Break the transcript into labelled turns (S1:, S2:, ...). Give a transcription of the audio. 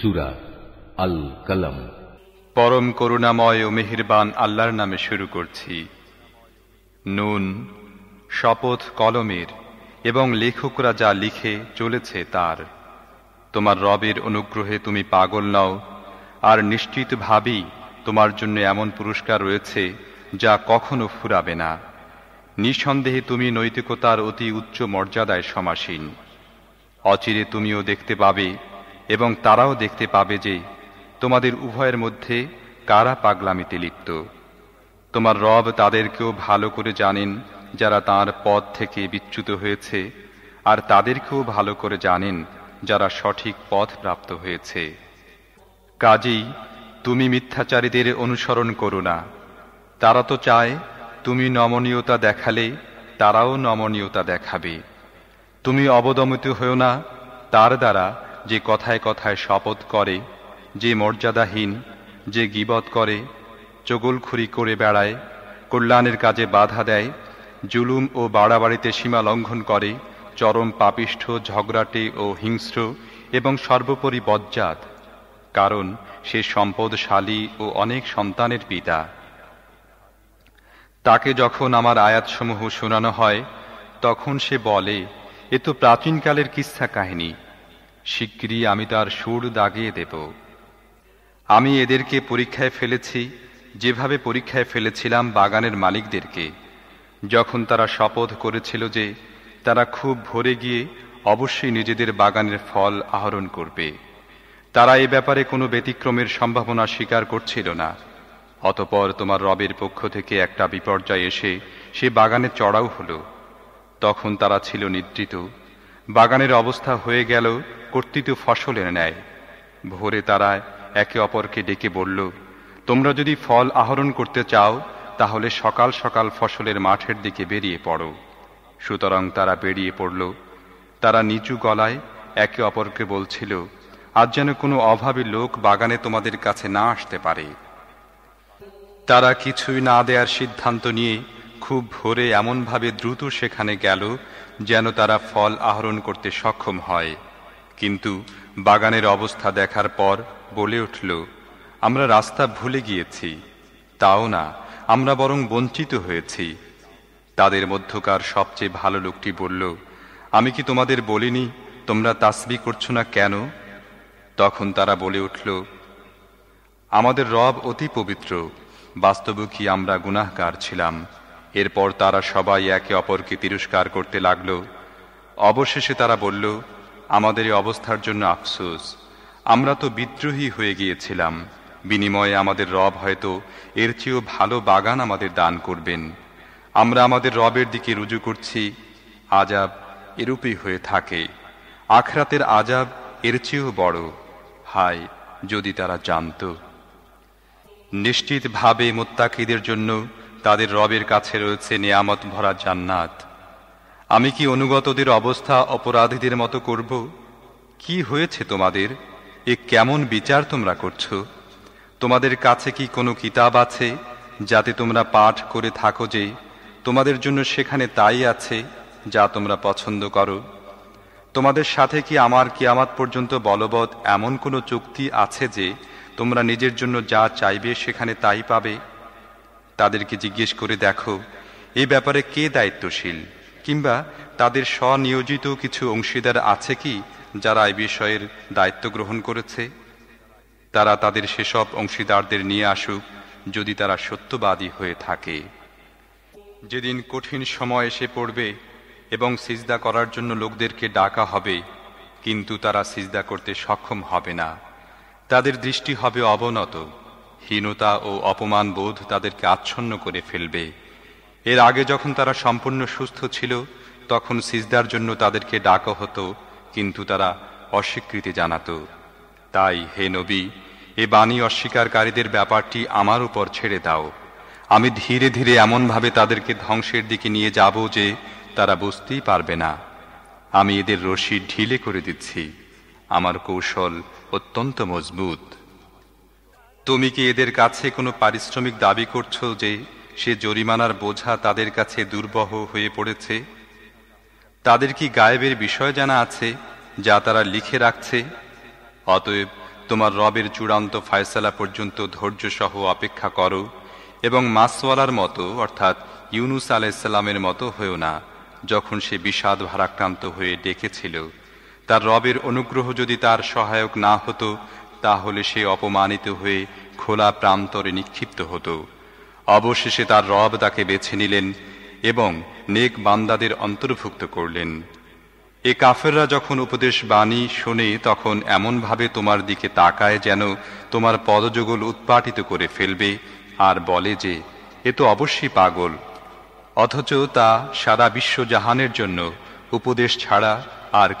S1: সুরা আল কলম
S2: পরম করুণাময় ও মেহেরবান আল্লাহর নামে শুরু করছি। নুন, শপথ কলমের এবং লেখকরা যা লিখে চলেছে তার। তোমার রবের অনুগ্রহে তুমি পাগল নও, আর নিশ্চিতভাবেই তোমার জন্য এমন পুরস্কার রয়েছে যা কখনো ফুরাবে না। নিঃসন্দেহে তুমি নৈতিকতার অতি উচ্চ মর্যাদায় সমাসীন। অচিরে তুমিও দেখতে পাবে এবং তারাও দেখতে পাবে যে তোমাদের উভয়ের মধ্যে কারা পাগলামিতে লিপ্ত। তোমার রব তাদেরকেও ভালো করে জানেন যারা তার পথ থেকে বিচ্যুত হয়েছে, আর তাদেরকেও ভালো করে জানেন যারা সঠিক পথ প্রাপ্ত হয়েছে। কাজেই তুমি মিথ্যাচারীদের অনুসরণ করো না। তারা তো চায় তুমি নমনীয়তা দেখালে তারাও নমনীয়তা দেখাবে। তুমি অবদমিত হও না, তার দ্বারা যে কথায় কথায় শপথ করে, যে মর্যাদাহীন, যে গিবত করে, চগলখুরি করে বেড়ায়, কল্যাণের কাজে বাধা দেয়, জুলুম ও বাড়াবাড়িতে সীমা লঙ্ঘন করে, চরম পাপিষ্ঠ, ঝগড়াটে ও হিংস্র এবং সর্বোপরি বজ্জাত, কারণ সে সম্পদশালী ও অনেক সন্তানের পিতা। তাকে যখন আমার আয়াতসমূহ শোনানো হয়, তখন সে বলে, এ তো প্রাচীনকালের কিস্সা কাহিনী। শিগগিরই আমি তার সুর দাগিয়ে দেব। আমি এদেরকে পরীক্ষায় ফেলেছি, যেভাবে পরীক্ষায় ফেলেছিলাম বাগানের মালিকদেরকে। যখন তারা শপথ করেছিল যে তারা খুব ভরে গিয়ে অবশ্যই নিজেদের বাগানের ফল আহরণ করবে, তারা এ ব্যাপারে কোনো ব্যতিক্রমের সম্ভাবনা স্বীকার করছিল না। অতপর তোমার রবের পক্ষ থেকে একটা বিপর্যয় এসে সে বাগানে চড়াও হলো। তখন তারা ছিল নিদ্রিত। বাগানের অবস্থা হয়ে গেল কর্তৃত ফসলের ন্যায়। ভোরে তারা একে অপরকে ডেকে বলল, তোমরা যদি ফল আহরণ করতে চাও, তাহলে সকাল সকাল ফসলের মাঠের দিকে বেরিয়ে পড়ো। সুতরাং তারা বেরিয়ে পড়ল। তারা নিচু গলায় একে অপরকে বলছিল, আজ যেন কোনো অভাবী লোক বাগানে তোমাদের কাছে না আসতে পারে। তারা কিছুই না দেওয়ার সিদ্ধান্ত নিয়ে খুব ভোরে এমনভাবে দ্রুত সেখানে গেল, যেন তারা ফল আহরণ করতে সক্ষম হয়। কিন্তু বাগানের অবস্থা দেখার পর বলে উঠল, আমরা রাস্তা ভুলে গিয়েছি। তাও না, আমরা বরং বঞ্চিত হয়েছি। তাদের মধ্যকার সবচেয়ে ভালো লোকটি বলল, আমি কি তোমাদের বলিনি, তোমরা তাসবি করছ না কেন? তখন তারা বলে উঠল, আমাদের রব অতি পবিত্র, বাস্তব কি আমরা গুনাহগার ছিলাম? এরপর তারা সবাই একে অপরকে তিরস্কার করতে লাগল। অবশেষে তারা বলল আমাদের অবস্থার জন্য আফসোস। আমরা তো বিদ্রোহী হয়ে গিয়েছিলাম। বিনিময়ে আমাদের রব হয়তো এর চেয়েও ভালো বাগান আমাদের দান করবেন। আমরা আমাদের রবের দিকে রুজু করছি। আজাব এরূপই হয়ে থাকে। আখরাতের আজাব এর চেয়েও বড়। হায়, যদি তারা জানত। নিশ্চিতভাবে মোত্তাকিদের জন্য তাদের রবের কাছে রয়েছে নিয়ামত ভরা জান্নাত। আমি কি অনুগতদের অবস্থা অপরাধীদের মতো করব? কি হয়েছে তোমাদের? এ কেমন বিচার তোমরা করছ? তোমাদের কাছে কি কোনো কিতাব আছে, যাতে তোমরা পাঠ করে থাকো যে, তোমাদের জন্য সেখানে তাই আছে, যা তোমরা পছন্দ করো? তোমাদের সাথে কি আমার কিয়ামাত পর্যন্ত বলবৎ এমন কোনো চুক্তি আছে যে, তোমরা নিজের জন্য যা চাইবে সেখানে তাই পাবে? তাদেরকে জিজ্ঞেস করে দেখো, এ ব্যাপারে কে দায়িত্বশীল? কিংবা তাদের স্বনিয়োজিত কিছু অংশীদার আছে কি, যারা এই বিষয়ের দায়িত্ব গ্রহণ করেছে? তারা তাদের সেসব অংশীদারদের নিয়ে আসুক, যদি তারা সত্যবাদী হয়ে থাকে। যেদিন কঠিন সময় এসে পড়বে এবং সিজদা করার জন্য লোকদেরকে ডাকা হবে, কিন্তু তারা সিজদা করতে সক্ষম হবে না। তাদের দৃষ্টি হবে অবনত। হীনতা ও অপমান বোধ তাদেরকে আচ্ছন্ন করে ফেলবে। এর আগে যখন তারা সম্পূর্ণ সুস্থ ছিল, তখন সিজদার জন্য তাদেরকে ডাকা হতো, কিন্তু তারা অস্বীকৃতি জানাত। তাই, হে নবী, এ বাণী অস্বীকারীদের ব্যাপারটি আমার উপর ছেড়ে দাও। আমি ধীরে ধীরে এমনভাবে তাদেরকে ধ্বংসের দিকে নিয়ে যাব যে তারা বুঝতেই পারবে না। আমি এদের রশি ঢিলে করে দিচ্ছি। আমার কৌশল অত্যন্ত মজবুত। তুমি কি এদের কাছে কোনো পারিশ্রমিক দাবি করছ যে সে জরিমানার বোঝা তাদের কাছে দুর্বহ হয়ে পড়েছে। তাদের কি গায়েবের বিষয় জানা আছে, যা তারা লিখে রাখছে? অতএব তোমার রবের চূড়ান্ত ফায়সালা পর্যন্ত ধৈর্য সহ অপেক্ষা করো এবং মাসওয়ালার মতো, অর্থাৎ ইউনুস আলাইসাল্লামের মতো হয়েও না, যখন সে বিষাদ ভারাক্রান্ত হয়ে ডেকেছিল। তার রবের অনুগ্রহ যদি তার সহায়ক না হতো, তাহলে সে অপমানিত হয়ে খোলা প্রান্তরে নিক্ষিপ্ত হতো। অবশেষে তার রব তাকে বেছে নিলেন এবং নেক বান্দাদের অন্তর্ভুক্ত করলেন। এ কাফেররা যখন উপদেশ বাণী শোনে, তখন এমনভাবে তোমার দিকে তাকায় যেন তোমার পদযুগল উৎপাটিত করে ফেলবে আর বলে যে, এ তো অবশ্যই পাগল। অথচ তা সারা বিশ্ব জাহানের জন্য উপদেশ ছাড়া আর